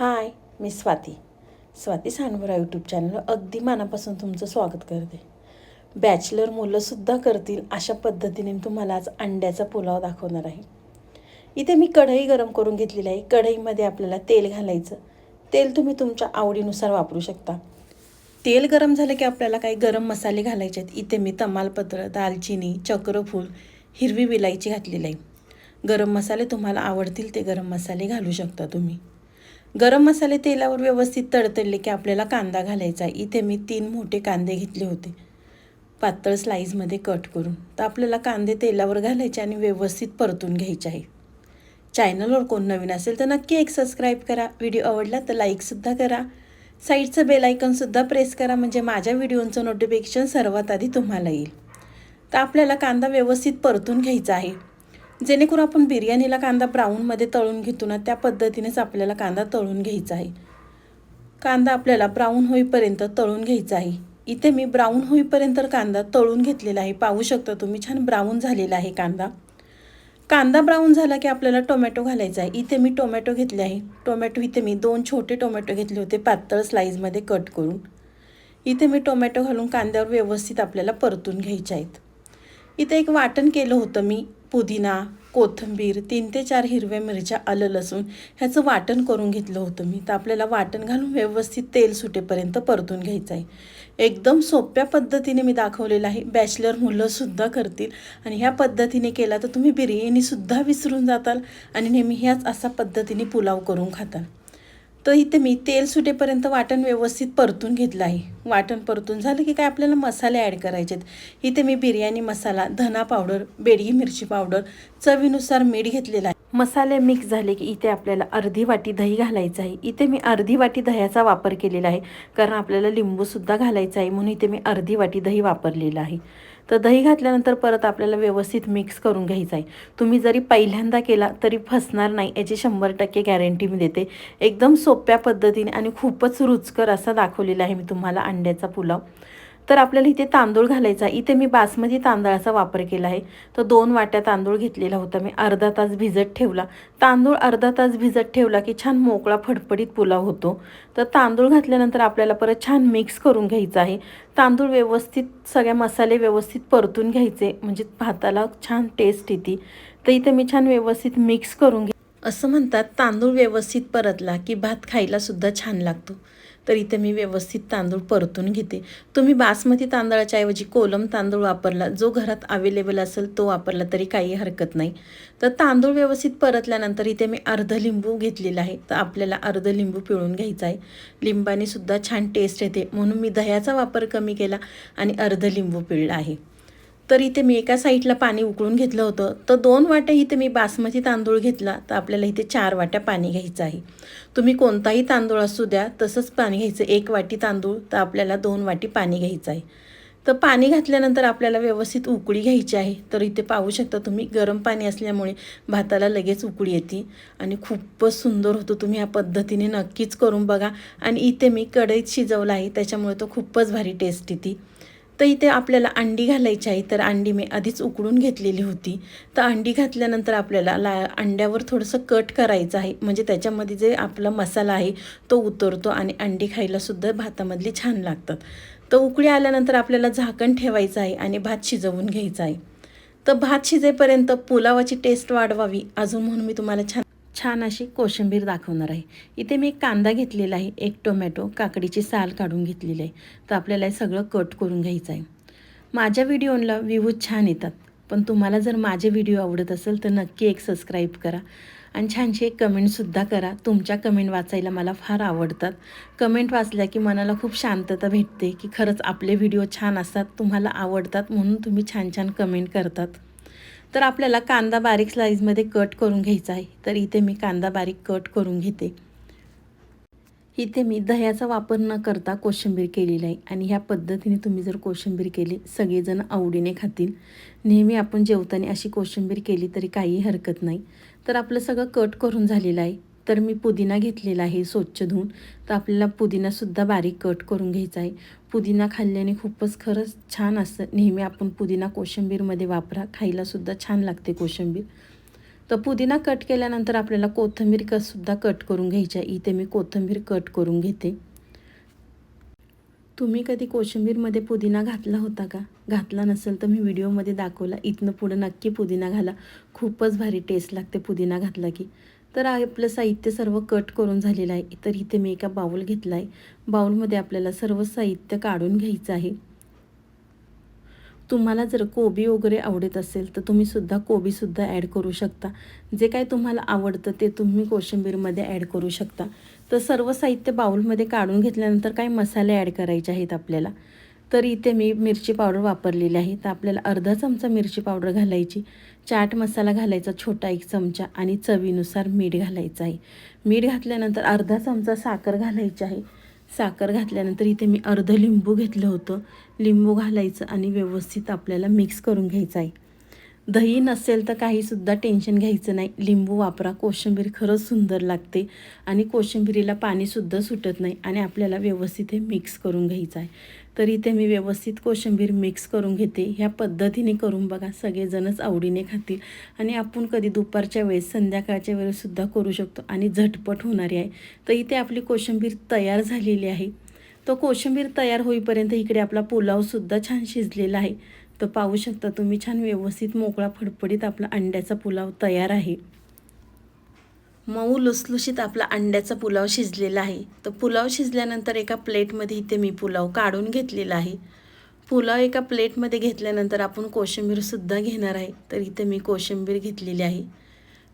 हाय मी स्वाती. स्वाती सानवरा यूट्यूब चॅनलवर अगदी मनापासून तुमचं स्वागत करते. बॅचलर मुलंसुद्धा करतील अशा पद्धतीने मी तुम्हाला आज अंड्याचा पुलाव दाखवणार आहे. इथे मी कढई गरम करून घेतलेली आहे. कढईमध्ये आपल्याला तेल घालायचं. तेल तुम्ही तुमच्या आवडीनुसार वापरू शकता. तेल गरम झालं की आपल्याला काही गरम मसाले घालायचे आहेत. इथे मी तमालपत्र दालचिनी चक्रफूल हिरवी विलायची घातलेली आहे. गरम मसाले तुम्हाला आवडतील ते गरम मसाले घालू शकता तुम्ही. गरम मसाले तेलावर व्यवस्थित तडतडले की आपल्याला कांदा घालायचा आहे. इथे मी तीन मोठे कांदे घेतले होते. पातळ स्लाईजमध्ये कट करून. तर आपल्याला कांदे तेलावर घालायचे आणि व्यवस्थित परतून घ्यायचे आहे. चॅनलवर कोण नवीन असेल तर नक्की एक सबस्क्राईब करा. व्हिडिओ आवडला तर लाईकसुद्धा करा. साईडचं बेलायकनसुद्धा प्रेस करा. म्हणजे माझ्या व्हिडिओचं नोटिफिकेशन सर्वात आधी तुम्हाला येईल. तर आपल्याला कांदा व्यवस्थित परतून घ्यायचा आहे. जेणेकरून आपण बिर्याणीला कांदा ब्राऊनमध्ये तळून घेतो ना त्या पद्धतीनेच आपल्याला कांदा तळून घ्यायचा आहे. कांदा आपल्याला ब्राऊन होईपर्यंत तळून घ्यायचा आहे. इथे मी ब्राऊन होईपर्यंत कांदा तळून घेतलेला आहे. पाहू शकता तुम्ही छान ब्राऊन झालेला आहे कांदा. कांदा ब्राऊन झाला की आपल्याला टोमॅटो घालायचा आहे. इथे मी टोमॅटो घेतले आहे. टोमॅटो इथे मी दोन छोटे टोमॅटो घेतले होते पातळ स्लाईजमध्ये कट करून. इथे मी टोमॅटो घालून कांद्यावर व्यवस्थित आपल्याला परतून घ्यायचे आहेत. इथे एक वाटण केलं होतं मी. पुदिना कोथिंबीर तीन ते चार हिरव्या मिरच्या आलं लसूण ह्याचं वाटण करून घेतलं होतं मी. तर आपल्याला वाटण घालून व्यवस्थित तेल सुटेपर्यंत परतून घ्यायचं आहे. एकदम सोप्या पद्धतीने मी दाखवलेलं आहे. बॅचलर मुलंसुद्धा करतील आणि ह्या पद्धतीने केला तर तुम्ही बिर्याणीसुद्धा विसरून जाताल आणि नेहमी ह्याच असा पद्धतीने पुलाव करून खाताल. तर इथे मी तेल सुटेपर्यंत वाटण व्यवस्थित परतून घेतलं आहे. वाटण परतून झालं की काय आपल्याला मसाले ॲड करायचे आहेत इथे मी बिर्याणी मसाला धना पावडर बेडगी मिरची पावडर चवीनुसार मीठ घेतलेला आहे. मसाले मिक्स झाले की इथे आपल्याला अर्धी वाटी दही घालायचं आहे. इथे मी अर्धी वाटी दह्याचा वापर केलेला आहे. कारण आपल्याला लिंबूसुद्धा घालायचा आहे. म्हणून इथे मी अर्धी वाटी दही वापरलेलं आहे. तर दही घातल्यानंतर परत आपल्याला व्यवस्थित मिक्स करून घ्यायचं आहे. तुम्ही जरी पहिल्यांदा केला तरी फसणार नाही. याची शंभर टक्के गॅरंटी मी देते. एकदम सोप्या पद्धतीने आणि खूपच रुचकर असा दाखवलेला आहे मी तुम्हाला अंड्याचा पुलाव. तर आपल्याला इथे तांदूळ घालायचा इथे मी बासमती तांदळाचा वापर केला आहे. तर दोन वाट्या तांदूळ घेतलेला होता. मी अर्धा तास भिजत ठेवला. तांदूळ अर्धा तास भिजत ठेवला की छान मोकळा फडफडीत पुलाव होतो. तर तांदूळ घातल्यानंतर आपल्याला परत छान मिक्स करून घ्यायचा आहे. तांदूळ व्यवस्थित सगळ्या मसाले व्यवस्थित परतून घ्यायचे. म्हणजे भाताला छान टेस्ट येते. तर इथे मी छान व्यवस्थित मिक्स करून घे असं म्हणतात तांदूळ व्यवस्थित परतला की भात खायलासुद्धा छान लागतो. तर इथे मी व्यवस्थित तांदूळ परतून घेते. तुम्ही बासमती तांदळाच्या ऐवजी कोलम तांदूळ वापरला जो घरात अवेलेबल असेल तो वापरला तरी काही हरकत नाही. तर तांदूळ व्यवस्थित परतल्यानंतर इथे मी अर्ध लिंबू घेतलेला आहे. तर आपल्याला अर्ध लिंबू पिळून घ्यायचा आहे. लिंबाने सुद्धा छान टेस्ट येते. म्हणून मी दह्याचा वापर कमी केला आणि अर्ध लिंबू पिळला आहे. तर इथे मी एका साईडला पाणी उकळून घेतलं होतं. तर दोन वाट्या इथे मी बासमती तांदूळ घेतला. तर आपल्याला इथे चार वाट्या पाणी घ्यायचं आहे. तुम्ही कोणताही तांदूळ असू द्या तसंच पाणी घ्यायचं. एक वाटी तांदूळ तर आपल्याला दोन वाटी पाणी घ्यायचं आहे. तर पाणी घातल्यानंतर आपल्याला व्यवस्थित उकळी घ्यायची आहे. तर इथे पाहू शकता तुम्ही गरम पाणी असल्यामुळे भाताला लगेच उकळी येते. आणि खूपच सुंदर होतो. तुम्ही ह्या पद्धतीने नक्कीच करून बघा. आणि इथे मी कढईत शिजवला आहे. त्याच्यामुळे तो खूपच भारी टेस्ट येते. तर इथे आपल्याला अंडी घालायची आहे तर अंडी मी आधीच उकडून घेतलेली होती. तर अंडी घातल्यानंतर आपल्याला ला अंड्यावर थोडंसं कट करायचं आहे. म्हणजे त्याच्यामध्ये जे आपला मसाला आहे तो उतरतो आणि अंडी खायलासुद्धा भातामधली छान लागतात. तर उकळी आल्यानंतर आपल्याला झाकण ठेवायचं आहे आणि भात शिजवून घ्यायचा आहे. तर भात शिजेपर्यंत पुलावाची टेस्ट वाढवावी. अजून म्हणून मी तुम्हाला छान छान अशी कोशिंबीर दाखवणार आहे. इथे मी एक कांदा घेतलेला आहे एक टोमॅटो काकडीची साल काढून घेतलेली आहे. तर आपल्याला हे सगळं कट करून घ्यायचं आहे. माझ्या व्हिडिओला व्ह्यूज छान येतात. पण तुम्हाला जर माझे व्हिडिओ आवडत असेल तर नक्की एक सबस्क्राईब करा. आणि छानशी एक कमेंटसुद्धा करा. तुमच्या कमेंट वाचायला मला फार आवडतात. कमेंट वाचल्या की मनाला खूप शांतता भेटते की खरंच आपले व्हिडिओ छान असतात तुम्हाला आवडतात म्हणून तुम्ही छान छान कमेंट करतात. तर आपल्याला कांदा बारीक स्लाईजमध्ये कट करून घ्यायचा आहे. तर इथे मी कांदा बारीक कट करून घेते. इथे मी दह्याचा वापर न करता कोशिंबीर केलेली आहे. आणि ह्या पद्धतीने तुम्ही जर कोशिंबीर केली सगळेजण आवडीने खातील. नेहमी आपण जेवताना अशी कोशिंबीर केली तरी काही हरकत नाही. तर आपलं सगळं कट करून झालेलं आहे. तर मी पुदिना घेतलेला आहे स्वच्छ धुवून. तर आपल्याला पुदिनासुद्धा बारीक कट करून घ्यायचा आहे. पुदिना खाल्ल्याने खूपच खरंच छान असतं नेहमी आपण पुदिना कोशिंबीरमध्ये वापरा. खायलासुद्धा छान लागते कोशिंबीर. तर पुदिना कट केल्यानंतर आपल्याला कोथिंबीर कसुद्धा कट करून घ्यायची आहे. इथे मी कोथिंबीर कट करून घेते. तुम्ही कधी कोशिंबीरमध्ये पुदिना घातला होता का? घातला नसेल तर मी व्हिडिओमध्ये दाखवला. इथनं पुढं नक्की पुदिना घाला. खूपच भारी टेस्ट लागते पुदिना घातला की. तर आपलं साहित्य सर्व कट करून झालेलं आहे. तर इथे मी एका बाऊल घेतला आहे बाऊलमध्ये आपल्याला सर्व साहित्य काढून घ्यायचं आहे. तुम्हाला जर कोबी वगैरे आवडत असेल तर तुम्ही सुद्धा कोबीसुद्धा ॲड करू शकता. जे काय तुम्हाला आवडतं ते तुम्ही कोशिंबीरमध्ये ॲड करू शकता. तर सर्व साहित्य बाऊलमध्ये काढून घेतल्यानंतर काही मसाले ॲड करायचे आहेत आपल्याला. तर इथे मी मिरची पावडर वापरलेली आहे. तर आपल्याला अर्धा चमचा मिरची पावडर घालायची. चाट मसाला घालायचा छोटा एक चमचा आणि चवीनुसार मीठ घालायचं आहे. मीठ घातल्यानंतर अर्धा चमचा साखर घालायची आहे. साखर घातल्यानंतर इथे मी अर्ध लिंबू घेतलं होतं. लिंबू घालायचं आणि व्यवस्थित आपल्याला मिक्स करून घ्यायचं आहे. दही नसेल तर काहीसुद्धा टेन्शन घ्यायचं नाही. लिंबू वापरा कोशिंबीर खरंच सुंदर लागते आणि कोशिंबिरीला पाणीसुद्धा सुटत नाही आणि आपल्याला व्यवस्थित हे मिक्स करून घ्यायचं आहे. तर इथे मी व्यवस्थित कोशिंबीर मिक्स करून घेते. ह्या पद्धतीने करून बघा. सगळेजणच आवडीने खातील आणि आपण कधी दुपारच्या वेळेस संध्याकाळच्या वेळेससुद्धा करू शकतो आणि झटपट होणारी आहे. तर इथे आपली कोशिंबीर तयार झालेली आहे. तो कोशिंबीर तयार होईपर्यंत इकडे आपला पुलावसुद्धा छान शिजलेला आहे. तर पाहू शकता तुम्ही छान व्यवस्थित मोकळा फडफडीत आपला अंड्याचा पुलाव तयार आहे. मऊ लुसलुशीत आपला अंड्याचा पुलाव शिजलेला आहे. तर पुलाव शिजल्यानंतर एका प्लेटमध्ये इथे मी पुलाव काढून घेतलेला आहे. पुलाव एका प्लेटमध्ये घेतल्यानंतर आपण कोशिंबीरसुद्धा घेणार आहे. तर इथे मी कोशिंबीर घेतलेली आहे.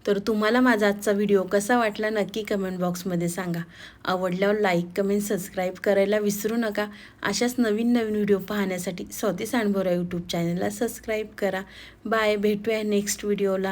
तर तुम्हाला माझा आजचा व्हिडिओ कसा वाटला नक्की कमेंट बॉक्समध्ये सांगा. आवडल्यावर लाईक कमेंट सबस्क्राईब करायला विसरू नका. अशाच नवीन नवीन व्हिडिओ पाहण्यासाठी स्वाती सांडभोरा यूट्यूब चॅनलला सबस्क्राईब करा. बाय भेटूया नेक्स्ट व्हिडिओला